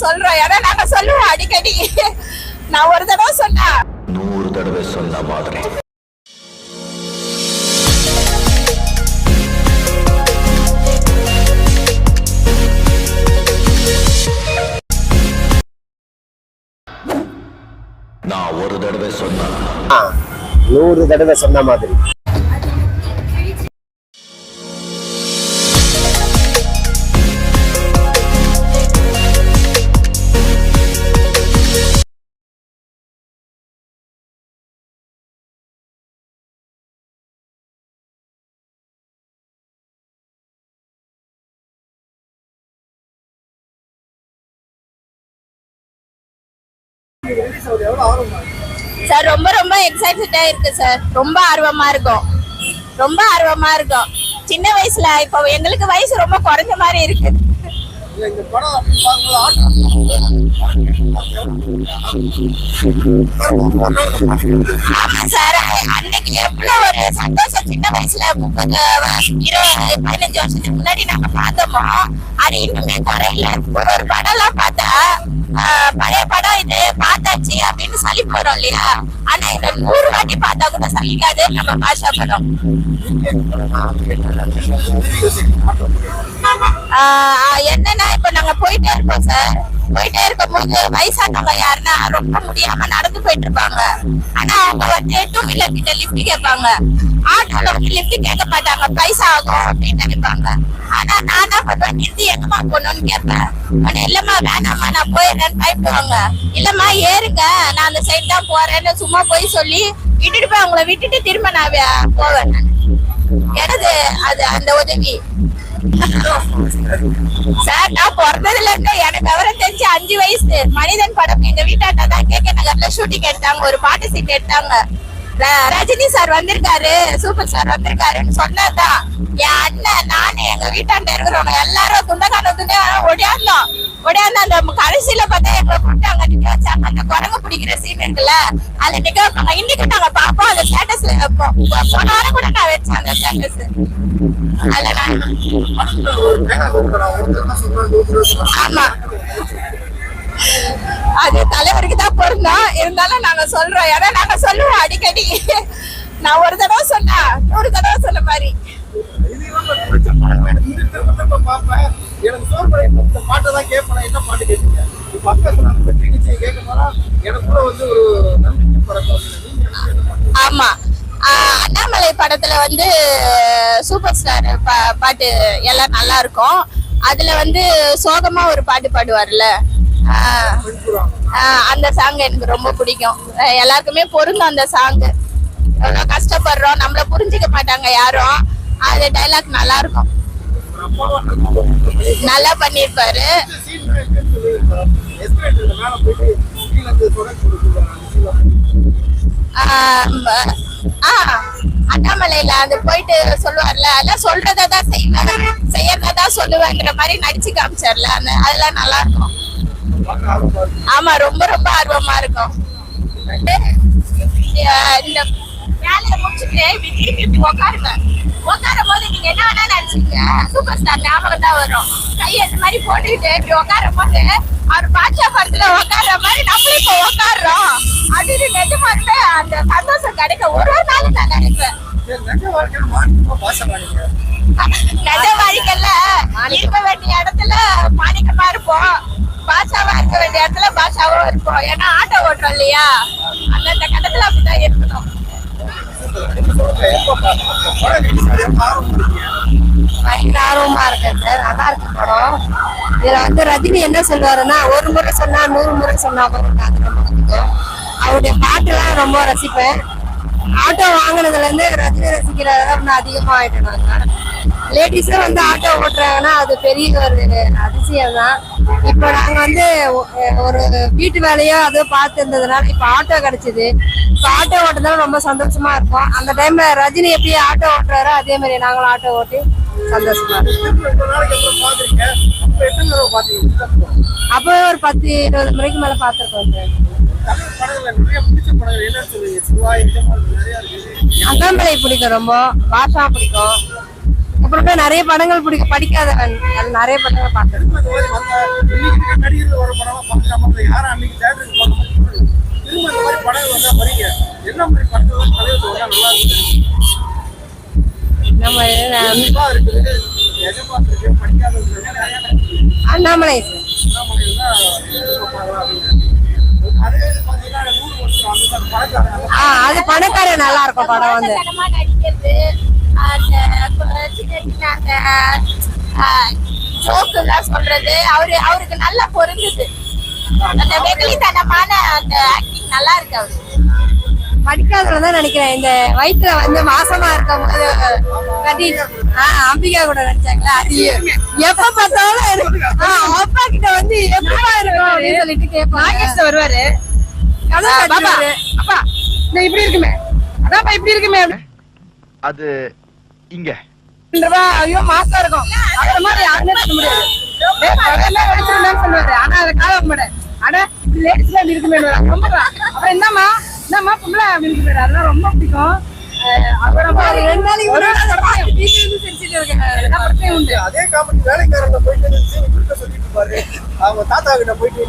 சொல்றோம். ஏன்னா நாங்க சொல்லுவோம் அடிக்கடி. நான் ஒரு தடவை சொன்னா. நூறு தடவை சொன்ன மாதிரி. நான் ஒரு தடவை சொன்னா. நூறு தடவை சொன்ன மாதிரி. சார் ரொம்ப ரொம்ப எக்ஸைட்டடா இருக்கு சார். ரொம்ப ஆர்வமா இருக்கும். ரொம்ப ஆர்வமா இருக்கும். சின்ன வயசுல இப்போ எங்களுக்கு வயசு ரொம்ப குறைஞ்ச மாதிரி இருக்கு. இந்த படம் அப்படி பார்க்கும்போது ஆமா சார் அன்னைக்கு எவ்வளவு ஒரு சந்தோஷம் சின்ன வயசுல முப்பது இருபது பதினஞ்சு வருஷத்துக்கு முன்னாடி நாங்க பார்த்தோமோ? அது இன்னுமே குறையல. ஒரு ஒரு படம் எல்லாம் பார்த்தா பழைய படம் இது பார்த்தாச்சு அப்படின்னு சொல்லி போறோம் இல்லையா? ஆனா இந்த நூறு வாட்டி பார்த்தா கூட சலிக்காது நம்ம பாஷா படம். என்னன்னா இப்ப நாங்க போயிட்டே இருப்போம் சார் போயிட்டே இருக்கும் போது வயசானவங்க யாருன்னா ரொம்ப முடியாம நடந்து போயிட்டு இருப்பாங்க. ஆனா அவங்க வந்து டூ வீலர் கிட்ட லிஃப்ட் கேட்பாங்க. ஆட்டோல வந்து லிஃப்ட் கேட்க மாட்டாங்க. பைசா ஆகும் அப்படின்னு நினைப்பாங்க. ஆனா நான் தான் பண்ணுவேன் நிறுத்தி எங்கம்மா போகணும்னு கேட்பேன். ஆனா இல்லம்மா வேணாம்மா நான் போயிடுறேன்னு பயப்படுவாங்க. இல்லம்மா ஏறுங்க. நான் அந்த சைடு தான் போறேன்னு சும்மா போய் சொல்லி விட்டுட்டு போய் அவங்கள விட்டுட்டு திரும்ப நான் போவேன். எனது அது அந்த உதவி. சார் நான் பிறந்ததுல இருந்து எனக்கு அவரை தெரிஞ்சு அஞ்சு வயசு. மனிதன் படம் எங்க வீட்டாண்ட தான் கேட்க நகர்ல ஷூட்டிங் எடுத்தாங்க ஒரு பாட்டு சீட் எடுத்தாங்க. ரஜினி சார் வந்திருக்காரு. சூப்பர் சார் வந்திருக்காருன்னு சொன்னதுதான். என் அண்ணன் நானு எங்க வீட்டாண்ட இருக்கிறவங்க எல்லாரும் துண்டக்கான ஒடியாந்தோம் ஒடியாந்தோம் ஒடியாந்து அந்த கடைசியில பார்த்தா எங்களை கூப்பிட்டாங்க நிக்க வச்சாங்க. அந்த குரங்கு பிடிக்கிற சீன் இருக்குல்ல அதுல நிக்க வைப்பாங்க. இன்னைக்கு நாங்க பார்ப்போம். அந்த ஸ்டேட்டஸ்ல வைப்போம் போன வாரம் கூட நான் வச்சேன் அந்த ஸ்டேட்டஸ் அதுல ஆமா. அது தலைவருக்கு தான் பொருந்தோம் இருந்தாலும் நாங்க சொல்றோம் ஏன்னா நாங்க சொல்லுவோம் அடிக்கடி நான் ஒரு தடவை சொன்னா நூறு தடவை சொன்ன மாதிரி எனக்கு சோர்வடை இந்த பாட்டை தான் கேட்பேன். என்ன பாட்டு கேட்பீங்க? அக்கா சொன்னாங்க, இந்த நிகழ்ச்சியை கேட்கும் எனக்குள்ள வந்து ஒரு நம்பிக்கை பிறக்கும். ஆமா அண்ணாமலை படத்துல வந்து சூப்பர் ஸ்டார் பா- பாட்டு எல்லாம் நல்லா இருக்கும் அதுல வந்து சோகமா ஒரு பாட்டு பாடுவார்ல அந்த சாங் எனக்கு ரொம்ப பிடிக்கும். எல்லாருக்குமே பொருந்தும் அந்த சாங் எவ்வளவு கஷ்டப்படுறோம். நம்மள புரிஞ்சுக்க மாட்டாங்க யாரும். அது டைலாக் நல்லா இருக்கும் நல்லா பண்ணிருப்பாரு தான் அண்ணாமலையில அது போயிட்டு சொல்லுவார்ல அதெல்லாம் சொல்றதான் செய்வேன். செய்யறதான் சொல்லுவேங்கிற மாதிரி நடிச்சு காமிச்சார்ல அதெல்லாம் நல்லா இருக்கும். ஆமா ரொம்ப ரொம்ப ஆர்வமா இருக்கும். இந்த வேலையை முடிச்சுட்டு திருப்பி இப்படி உட்காருங்க உட்காரும் போது நீங்க என்ன வேணா நினைச்சீங்க சூப்பர் ஸ்டார் ஞாபகம் தான் வரும். கையை இந்த மாதிரி போட்டுக்கிட்டு இப்படி உட்காரும் போது அவர் பாட்சா படத்துல உட்கார்ற மாதிரி நம்மளும் இப்ப உட்காடுறோம் அப்படின்னு நிஜமாலுமே அந்த சந்தோஷம் கிடைக்க ஒரு ஒரு நாளும் நான் நினைப்பேன். நிஜ வாழ்க்கையில இருக்க வேண்டிய இடத்துல மாணிக்கமா இருப்போம் பாஷாவா இருக்க வேண்டிய இடத்துல பாஷாவும் இருக்கும் ஏன்னா ஆட்டோ ஓட்டுறோம் இல்லையா? அந்தந்த கட்டத்துல அப்படிதான் இருக்கணும். நீங்க சொல்லுங்க, எப்ப ஆர்வமா இருக்கேன் சார். நல்லா இருக்கு படம். இதுல வந்து ரஜினி என்ன சொல்லுவாருன்னா ஒரு முறை சொன்னா நூறு முறை சொன்னா போதும் அது ரொம்ப பிடிக்கும் அவருடைய பாட்டுலாம் ரொம்ப ரசிப்பேன். ஆட்டோ வாங்கினதுல இருந்து ரஜினி ரசிக்கிறத நான் அதிகமா ஆயிட்டேன் நாங்க லேடிஸும் வந்து ஆட்டோ ஓட்டுறாங்கன்னா அது பெரிய ஒரு அதிசயம் தான் இப்போ நாங்க வந்து ஒரு வீட்டு வேலையோ அதோ பார்த்து இருந்ததுனால இப்போ ஆட்டோ கிடைச்சது. இப்போ ஆட்டோ ஓட்டுறதுனால ரொம்ப சந்தோஷமா இருக்கும் அந்த டைம்ல ரஜினி எப்படி ஆட்டோ ஓட்டுறாரோ அதே மாதிரி நாங்களும் ஆட்டோ ஓட்டி சந்தோஷமா இருக்கோம் அப்போ ஒரு பத்து இருபது முறைக்கு மேல பார்த்துருக்கோம் சார். அண்ணாமலை பிடிக்கும் ரொம்ப பாஷா பிடிக்கும். அப்புறமே நிறைய படங்கள் பிடிக்கும் படிக்காதவன் நிறைய படங்கள் பார்த்தேன் திரும்ப திரும்ப நல்லா நம்ம அண்ணாமலை அது பணக்காரன் நல்லா இருக்கும் படம் வந்து. தனமா நடிக்கிறது அந்த கொ- சின்ன சின்ன அந்த ஜோக்கு எல்லாம் சொல்றது. அவரு அவருக்கு நல்லா பொருந்தது. அந்த வெகுளித்தனமான அந்த ஆக்டிங் நல்லா இருக்கு அவரு. படிக்காதவன் தான் நினைக்கிறேன். இந்த வயிற்றுல வந்து மாசமா இருக்கும் அம்பிகா கூட நடிச்சாங்களா? அது எப்ப பார்த்தாலும் அப்பா கிட்ட வந்து எப்படா இருக்கும் அப்படின்னு சொல்லிட்டு கேட்பாங்க. வருவாரு. பாபா அப்பா இந்த இப்படி இருக்குமே. அதான்ப்பா இப்படி இருக்குமே. அது இங்க. ரூபா ஐயோ மாசம் இருக்கும். அந்த மாதிரி யாருமே சொல்ல முடியாது. டேய், பகல்ல வெடிச்சிருந்தான்னு சொல்லுவாரு ஆனா அதை கால மாட்டேன். அட லேடிஸ் தான் இருக்குமே ரொம்ப அப்புறம் என்னம்மா? என்னம்மா பொம்பளை சொல்லுவாரு அதெல்லாம் ரொம்ப பிடிக்கும். அதே காமெடி வேலைக்காரங்க போயிட்டு சொல்லிட்டு இருப்பாரு. அவங்க தாத்தா கிட்ட போயிட்டு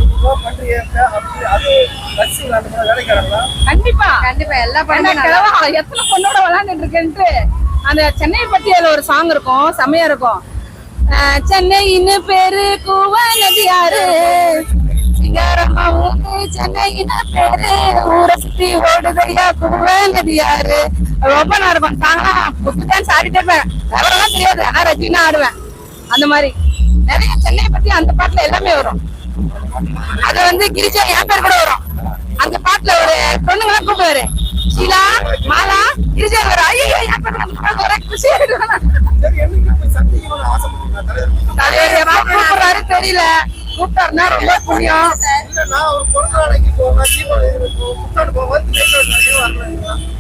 பண்றீங்க அப்படி அது விளையாண்டு வேலைக்காரங்களா கண்டிப்பா. கண்டிப்பா எல்லா கிழவா? எத்தனை பொண்ணோட விளையாண்டுட்டு இருக்கேன்ட்டு. அந்த சென்னை பற்றி அதில் ஒரு சாங் இருக்கும். செம்மையா இருக்கும். சென்னையின் பேரு கூவ நதியாரு சிங்காரமா ஊரு பேரு ஊரை சுத்தி ஓடுதையா கூவ நதியாரு ரொம்ப நல்லா இருக்கும். சாங்கா டான்ஸ் ஆடிட்டே இருப்பேன். விவரம்லாம் தெரியாது. ஆனா ரஜினா ஆடுவேன். அந்த மாதிரி. நிறைய சென்னை பத்தி அந்த பாட்டுல எல்லாமே வரும். அது வந்து கிரிஜா என் பேர் கூட வரும். அந்த பாட்டுல ஒரு பொண்ணுங்களாம் கூப்பிடுவாரு. ஷீலா மாலா கிரிஜா வரும் ஐயோ என் கூப்பிடுறாரு தெரியல கூப்பிட்டாருன்னா ரொம்ப புண்ணியம்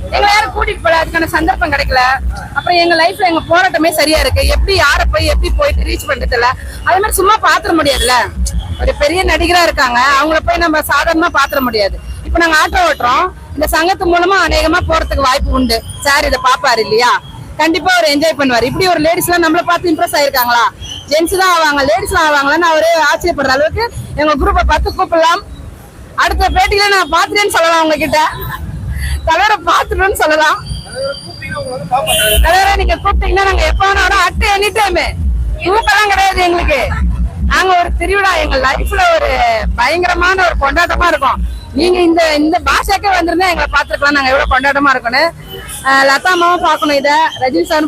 எங்களை யாரும் கூட்டிட்டு போல அதுக்கான சந்தர்ப்பம் கிடைக்கல அப்புறம் எங்க லைஃப்ல எங்க போராட்டமே சரியா இருக்கு எப்படி யார போய் எப்படி போயிட்டு ரீச் பண்றது இல்ல அதே மாதிரி சும்மா பாத்திர முடியாதுல்ல ஒரு பெரிய நடிகரா இருக்காங்க அவங்கள போய் நம்ம சாதாரணமா பாத்திர முடியாது இப்ப நாங்க ஆட்டோ ஓட்டுறோம் இந்த சங்கத்து மூலமா அநேகமா போறதுக்கு வாய்ப்பு உண்டு. சார் இதை பாப்பாரு இல்லையா? கண்டிப்பா அவர் என்ஜாய் பண்ணுவார். இப்படி ஒரு லேடிஸ் எல்லாம் நம்மள பார்த்து இம்ப்ரெஸ் ஆயிருக்காங்களா? ஜென்ஸ் தான் ஆவாங்க லேடிஸ் தான் ஆவாங்களான்னு அவரு ஆச்சரியப்படுற அளவுக்கு எங்க குரூப்பை பார்த்து கூப்பிடலாம். அடுத்த பேட்டியில நான் பாத்துட்டேன்னு சொல்லலாம் உங்ககிட்ட. தலைவரை பாத்துட்டோன்னு சொல்லலாம். தலைவரை நீங்க கூப்பிட்டீங்கன்னா நாங்க எப்ப வேணாலும் அட்டு எனி டைம் தூக்கம்லாம் கிடையாது எங்களுக்கு. நாங்க ஒரு திருவிழா எங்க லைஃப்ல ஒரு பயங்கரமான ஒரு கொண்டாட்டமா இருக்கும். நீங்க இந்த இந்த பாஷாக்கே வந்திருந்தா எங்களை பாத்துருக்கலாம் நாங்க எவ்வளவு கொண்டாட்டமா இருக்கணும் லதாமாவும் லதா அம்மாவும் பார்க்கணும் இத. ரஜினி சாரும்